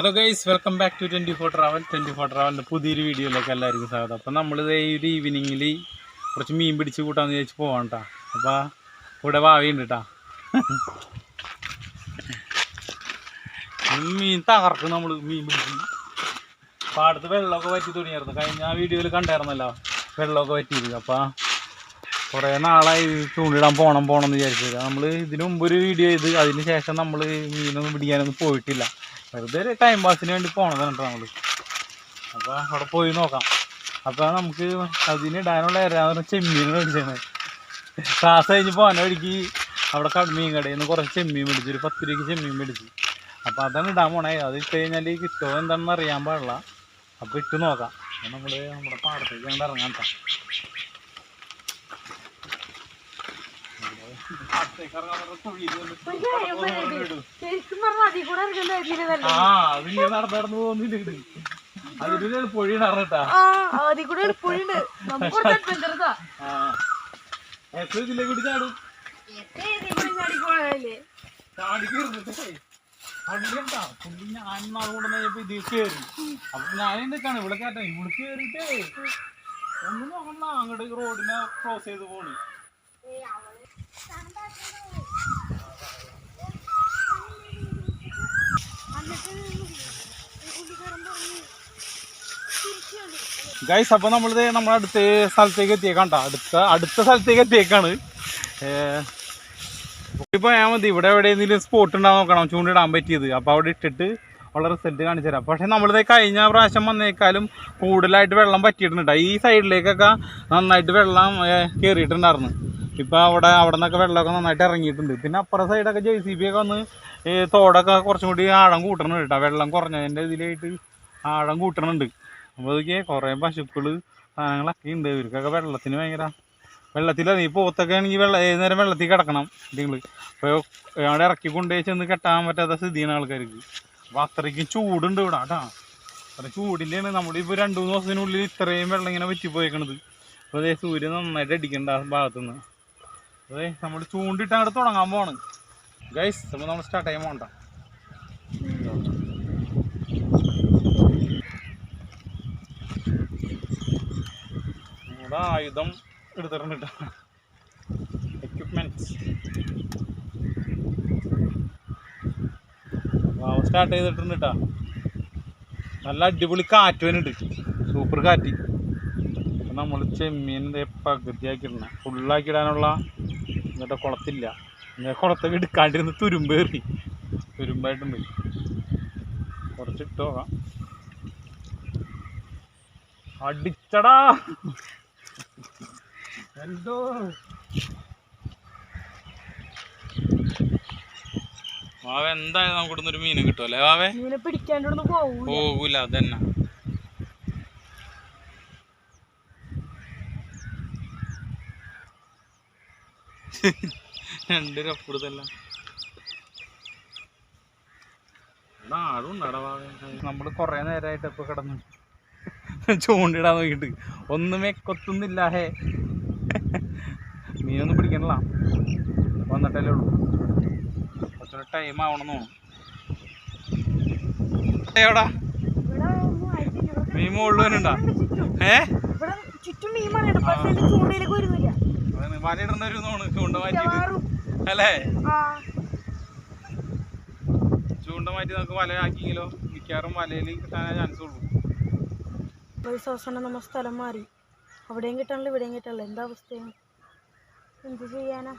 Hello guys welcome back to twenty four travel twenty four ട്രാവലിന്റെ പുതിയൊരു വീഡിയോയിലേക്ക് എല്ലാവർക്കും സ്വാഗതം. അപ്പം നമ്മളിത് ഈ ഒരു ഈവനിങ്ങിൽ കുറച്ച് മീൻ പിടിച്ച് കൂട്ടാന്ന് വിചാരിച്ച് പോവാം കേട്ടോ അപ്പോൾ ഇവിടെ വാവിയുണ്ട് കേട്ടോ മീൻ തകർക്കും നമ്മൾ മീൻ പിടിച്ച്. പാടത്ത് വെള്ളമൊക്കെ വറ്റി തുടങ്ങിയായിരുന്നു. കഴിഞ്ഞ ആ വീഡിയോയിൽ കണ്ടായിരുന്നല്ലോ വെള്ളമൊക്കെ വറ്റിയത്. അപ്പോൾ കുറേ നാളായി ചൂണ്ടിടാൻ പോകണം പോകണം എന്ന് വിചാരിച്ചത്. നമ്മൾ ഇതിനു മുമ്പ് ഒരു വീഡിയോ ചെയ്ത് അതിന് ശേഷം നമ്മൾ മീനൊന്നും പിടിക്കാനൊന്നും പോയിട്ടില്ല. വെറുതെ ഒരു ടൈം പാസിന് വേണ്ടി പോണതാണ് കേട്ടോ നമ്മൾ അപ്പോൾ അവിടെ പോയി നോക്കാം. അപ്പോൾ നമുക്ക് അതിന് ഇടാനുള്ള ഏരാന്ന് ചെമ്മീൻ മേടിച്ചാണ് ക്ലാസ് കഴിഞ്ഞ് പോകാൻ വഴിക്ക് അവിടെ മീൻ കടയിൽ നിന്ന് കുറച്ച് ചെമ്മീൻ മേടിച്ചു. ഒരു പത്ത് രൂപയ്ക്ക് ചെമ്മീൻ മേടിച്ചു. അപ്പോൾ അതാണ് ഇടാൻ പോണേ. അത് ഇട്ട് കഴിഞ്ഞാൽ കിട്ടുമോ എന്താണെന്ന് അറിയാൻ പാടില്ല. അപ്പോൾ ഇട്ട് നോക്കാം. നമ്മൾ നമ്മുടെ പാടത്തേക്ക് ഇറങ്ങാം കേട്ടോ പാടത്തേക്ക് ഇറങ്ങാൻ പറഞ്ഞ തൊഴിൽ വന്നിട്ട് ഒരു കാര്യം പറയട്ടെ? ശരിക്കും പറഞ്ഞാൽ അതിൽ കൂടെ ഇറങ്ങേണ്ട കാര്യമില്ല ആ അതിങ്ങനെ നടന്ന് പോകുന്നില്ല അതിൽ കൂടെ എത്ര ഇതിലെ കൂടി ചാടും. പുള്ളി ഞാൻ ഇത് കയറി. അപ്പൊ ഞാൻ എന്തൊക്കെയാണ് ഇവിടെ കയറ്റാ ഇവിടെ കയറിട്ടേ ഒന്നും നോക്കണ്ട അങ്ങോട്ട് റോഡിനെ ക്രോസ് ചെയ്ത് പോണ്. ഗൈസ് അപ്പൊ നമ്മളിത് നമ്മുടെ അടുത്ത സ്ഥലത്തേക്ക് എത്തിയേക്കാണ്ട അടുത്ത അടുത്ത സ്ഥലത്തേക്ക് എത്തിയേക്കാണ്. ഇപ്പോൾ ഇപ്പൊ ഞാൻ മതി ഇവിടെ എവിടെയെങ്കിലും സ്പോട്ട് ഉണ്ടാകാൻ നോക്കണം. ചൂണ്ടിടാൻ പറ്റിയത്. അപ്പോൾ അവിടെ ഇട്ടിട്ട് ഉള്ള റിസൾട്ട് കാണിച്ചു തരാം. പക്ഷെ നമ്മളിത് കഴിഞ്ഞ പ്രാവശ്യം വന്നേക്കാളും കൂടുതലായിട്ട് വെള്ളം പറ്റിയിട്ടുണ്ട്. ഈ സൈഡിലേക്കൊക്കെ നന്നായിട്ട് വെള്ളം കയറിയിട്ടുണ്ടായിരുന്നു ഇപ്പം അവിടെ അവിടെ നിന്നൊക്കെ വെള്ളമൊക്കെ നന്നായിട്ട് ഇറങ്ങിയിട്ടുണ്ട്. പിന്നെ അപ്പുറ സൈഡൊക്കെ ജെ സി ബി ഒക്കെ വന്ന് തോടൊക്കെ കുറച്ചും കൂടി ആഴം കൂട്ടണം കേട്ടോ. വെള്ളം കുറഞ്ഞതിന്റെ ഇതിലായിട്ട് ആഴം കൂട്ടണുണ്ട്. അപ്പോൾ അതൊക്കെ കുറേ പശുക്കൾ സാധനങ്ങളൊക്കെ ഉണ്ട്. ഇവർക്കൊക്കെ വെള്ളത്തിന് ഭയങ്കര വെള്ളത്തിൽ ഈ പോത്തൊക്കെ ആണെങ്കിൽ വെള്ളം ഏത് നേരം വെള്ളത്തിൽ കിടക്കണം നിങ്ങൾ അപ്പോൾ അവിടെ ഇറക്കി കൊണ്ടുപോയി ചെന്ന് കെട്ടാൻ പറ്റാത്ത സ്ഥിതിയാണ് ആൾക്കാർക്ക്. അപ്പോൾ അത്രയ്ക്കും ചൂടുണ്ട് ഇവിടെ കേട്ടോ. അത്ര ചൂടിന്റെയാണ് നമ്മളിപ്പോൾ രണ്ട് മൂന്ന് ദിവസത്തിനുള്ളിൽ ഇത്രയും വെള്ളം ഇങ്ങനെ വറ്റിപ്പോയേക്കണത്. അപ്പോൾ അതേ സൂര്യൻ നന്നായിട്ട് അടിക്കേണ്ട ആ ഭാഗത്തുനിന്ന്. അതെ നമ്മൾ ചൂണ്ടിട്ട് അങ്ങോട്ട് തുടങ്ങാൻ പോവാണ് ഗൈസ് അപ്പോൾ നമ്മൾ സ്റ്റാർട്ട് ചെയ്യാൻ പോകണ്ട. നമ്മുടെ ആയുധം എടുത്തിട്ടുണ്ട് എക്യുപ്മെന്റ് സ്റ്റാർട്ട് ചെയ്തിട്ടുണ്ട് കേട്ടോ നല്ല അടിപൊളി കാറ്റ് വരുന്നുണ്ട് സൂപ്പർ കാറ്റ്. നമ്മൾ ചെമ്മീൻ പകുതിയാക്കിയിട്ടുണ്ട് ഫുള്ളാക്കിയിടാനുള്ള എന്നിട്ട് കുളത്തില്ല. ഇങ്ങനെ കുളത്തൊക്കെ എടുക്കാണ്ടിരുന്ന് തുരുമ്പേറി തുരുമ്പായിട്ടുണ്ട് കുറച്ചിട്ട് നോക്കാം. അടിച്ചടാ. എന്തോ? വാവ എന്തായാലും നമുക്ക് ഇവിടുന്ന് ഒരു മീനും കിട്ടുമല്ലേ വാവേ? മീനെ പോകൂല അതന്നെ. രണ്ട് അപ്പുറത്തല്ല നമ്മൾ കുറേ നേരമായിട്ട് ഇപ്പൊ കിടന്നു. ചൂണ്ടിടാൻ നോക്കിയിട്ട്. ഒന്നുമേ കൊത്തുന്നില്ല ഹേ. മീനൊന്നും പിടിക്കണല്ല. വന്നിട്ടല്ലേ ഉള്ളൂ. കുറച്ചൊരു ടൈം ആവണമെന്ന് തോന്നുന്നു. എവിടാ. മീൻ മുകളിൽ വരുന്നുണ്ടാ ഏ? ഇവിടെ ചുറ്റും മീൻ ചൂണ്ടയിലേക്ക് വരുന്നില്ല. വലയിടുന്ന ഒരു തോണ് ചൂണ്ട മാറ്റിയിട്ട്. അല്ലേ? ചൂണ്ട മാറ്റി നമുക്ക് വല ആക്കിയെങ്കിലോ? മിക്കവാറും വലയിൽ കിട്ടാനേ ചാൻസ് ഉള്ളൂ. ഒരു ദിവസം നമ്മ സ്ഥലം മാറി. അവിടെയും കിട്ടാനുള്ള ഇവിടെയും കിട്ടാനില്ല എന്താ അവസ്ഥയാണ്? എന്ത് ചെയ്യാനാ?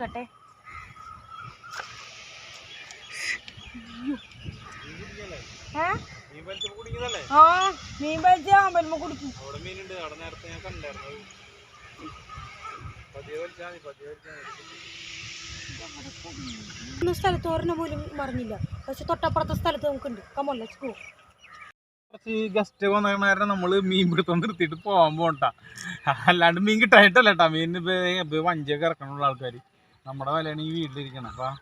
കട്ടെ ഏ ആ മീൻ വലിച്ച അമ്പലമ്മ കുടിക്കും. സ്ഥലത്ത് ഓർമ്മ പോലും മറിഞ്ഞില്ല പക്ഷെ തൊട്ടപ്പുറത്തെ സ്ഥലത്ത് നമുക്കുണ്ട്. കമോൺ ലെറ്റ്സ് ഗോ കുറച്ച് ഗസ്റ്റ് വന്ന കാരണം നമ്മൾ മീൻ പിടുത്തം നിർത്തിയിട്ട് പോകാൻ പോകണ്ട അല്ലാണ്ട് മീൻ കിട്ടാനിട്ടല്ല കേട്ടോ മീൻ ഇപ്പോൾ വഞ്ചിയൊക്കെ ഇറക്കണുള്ള ആൾക്കാർ നമ്മുടെ വിലയാണ് ഈ വീട്ടിലിരിക്കണം അപ്പം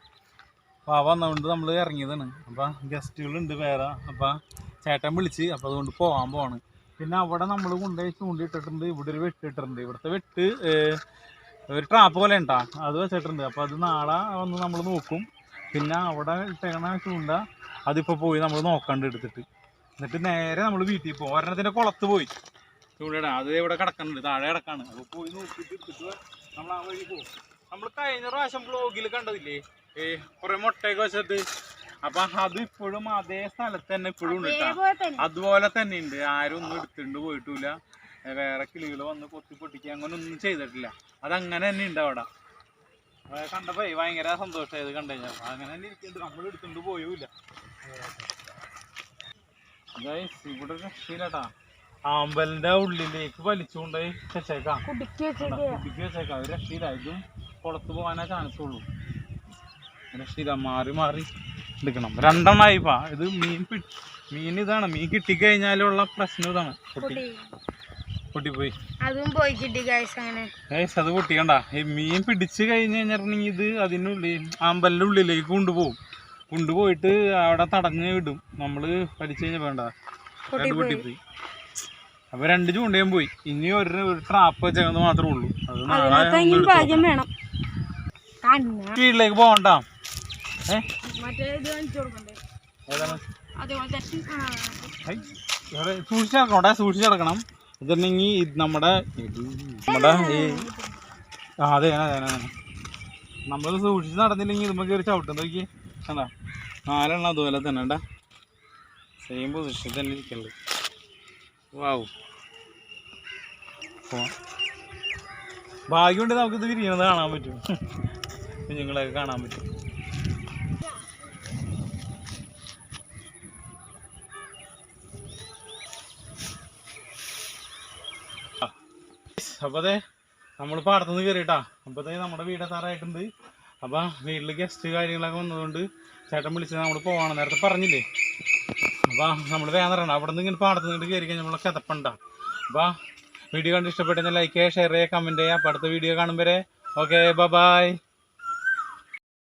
അപ്പോൾ ആ വന്നതുകൊണ്ട് നമ്മൾ ഇറങ്ങിയതാണ്. അപ്പം ഗസ്റ്റുകളുണ്ട് വേറെ. അപ്പം ചേട്ടൻ വിളിച്ച് അപ്പോൾ അതുകൊണ്ട് പോകാൻ പോവാണ്. പിന്നെ അവിടെ നമ്മൾ കൊണ്ടുപോയി ചൂണ്ടിയിട്ടിട്ടുണ്ട് ഇവിടെ ഒരു വെട്ടിട്ടുണ്ട് ഇവിടുത്തെ വെട്ട് ഒരു ട്രാപ്പ് പോലെ ഉണ്ടാ. അത് വെച്ചിട്ടുണ്ട്. അപ്പോൾ അത് നാളെ വന്ന് നമ്മൾ നോക്കും. പിന്നെ അവിടെ ഇട്ടേക്കണ ചൂണ്ട അതിപ്പോൾ പോയി നമ്മൾ നോക്കാണ്ട് എടുത്തിട്ട്. എന്നിട്ട് നേരെ നമ്മൾ വീട്ടിൽ പോകും ഒരെണ്ണത്തിന്റെ കുളത്ത് പോയി. ചൂണ്ടയുടെ അത് ഇവിടെ കിടക്കുന്നുണ്ട്. താഴെ കിടക്കാണ്. അപ്പോൾ പോയി നോക്കിയിട്ട് എടുത്തിട്ട് നമ്മൾ ആ വഴി പോകും നമ്മൾ കഴിഞ്ഞ പ്രാവശ്യം ബ്ലോഗിൽ കണ്ടതില്ലേ? ഏ കുറെ മുട്ടയൊക്കെ വെച്ചത് അപ്പൊ അത് ഇപ്പോഴും അതേ സ്ഥലത്ത് തന്നെ ഇപ്പോഴും ഉണ്ട് കേട്ടോ അതേപോലെ തന്നെ. ഉണ്ട്. ആരും ഒന്നും എടുത്തിട്ട് പോയിട്ടില്ല. വേറെ കിളികൾ വന്ന് കൊത്തി പൊട്ടിക്കുക അങ്ങനെ ഒന്നും ചെയ്തിട്ടില്ല. അതങ്ങനെ തന്നെ ഉണ്ട് അവിടെ. കണ്ടപ്പോ ഭയങ്കര സന്തോഷമായത് കണ്ടു കഴിഞ്ഞാൽ അങ്ങനെ തന്നെ ഇരിക്കുന്നുണ്ട്. നമ്മൾ എടുത്തുകൊണ്ട് പോയൂല ഇവിടെ രക്ഷയില്ലാട്ടാ. ആമ്പലിന്റെ ഉള്ളിലേക്ക് വലിച്ചുകൊണ്ടേ വെച്ചേക്കാം. കുടുക്കി വെച്ചേക്കാം. ഒരു രക്ഷയില്ല. ഇതും കുളത്ത് പോകാനേ ചാൻസ് ഉള്ളൂ. രക്ഷയില്ല മാറി മാറി എടുക്കണം. രണ്ടെണ്ണായിപ്പാ ഇത് മീൻ മീൻ ഇതാണ്. മീൻ കിട്ടിക്കഴിഞ്ഞാലുള്ള പ്രശ്നം ഇതാണ്. പൊട്ടി. പൊട്ടിപ്പോയി. അതും പോയി കിട്ടി അങ്ങനെ. അത് പൊട്ടിക്കണ്ട. ഈ മീൻ പിടിച്ച് കഴിഞ്ഞ് കഴിഞ്ഞിട്ടുണ്ടെങ്കിൽ ഇത് അതിനുള്ളിൽ അമ്പലിന്റെ ഉള്ളിലേക്ക് കൊണ്ടുപോകും. കൊണ്ടുപോയിട്ട് അവിടെ തടഞ്ഞ് വിടും നമ്മൾ വലിച്ചു കഴിഞ്ഞാൽ വേണ്ട. രണ്ട് പൊട്ടിപ്പോയി. അപ്പൊ രണ്ട് ചൂണ്ടയും പോയി. ഇനി ഒരു ഒരു ട്രാപ്പ് വെച്ചേക്കുന്നത് മാത്രമേ ഉള്ളൂ. അത് നാളെ കീഴിലേക്ക് പോകണ്ട. ഏ? മറ്റേ ഇത് കാണിച്ചു കൊടുക്കണ്ടേ? ഏതാണ്? അതേപോലെ തന്നെ ആ. ഹൈ, ഇവിടെ സൂക്ഷിച്ചിറക്കണം സൂക്ഷിച്ചിറക്കണം ഇതുണ്ടെങ്കിൽ ഇത് നമ്മുടെ നമ്മുടെ ഈ ആ അതെ അതെ നമ്മൾ സൂക്ഷിച്ച് നടന്നില്ലെങ്കിൽ ഇതുമ്പോൾ കയറി ചവിട്ടും. നോക്കി കണ്ടാ? നാലെണ്ണം അതുപോലെ തന്നെ ഉണ്ടാ സെയിം പൊസിഷൻ തന്നെ ഇരിക്കുന്നുണ്ട് വാവ് പോവാം ഭാഗ്യമുണ്ട് നമുക്കിത് വിരിയണത് കാണാൻ പറ്റും. കുഞ്ഞുങ്ങളെയൊക്കെ കാണാൻ പറ്റും. അപ്പോൾ അതെ നമ്മൾ പാടത്തുനിന്ന് കയറിയിട്ടാ അപ്പോഴത്തേ നമ്മുടെ വീട് എത്താറായിട്ടുണ്ട് അപ്പോൾ വീട്ടിൽ ഗസ്റ്റ് കാര്യങ്ങളൊക്കെ വന്നതുകൊണ്ട് ചേട്ടൻ വിളിച്ചത് നമ്മൾ പോവാണ്. നേരത്തെ പറഞ്ഞില്ലേ? അപ്പോൾ നമ്മൾ വേഗം തരണം അവിടെ നിന്ന് ഇങ്ങനെ പാടത്ത് നിന്ന് കയറി കഴിഞ്ഞാൽ നമ്മളെ കിതപ്പണ്ട. അപ്പോൾ വീഡിയോ കണ്ട് ഇഷ്ടപ്പെട്ടെങ്കിൽ ലൈക്ക് ചെയ്യുക ഷെയർ ചെയ്യുക കമന്റ് ചെയ്യുക. അപ്പോൾ അടുത്ത വീഡിയോ കാണുമ്പോൾ ഓക്കെ ബൈ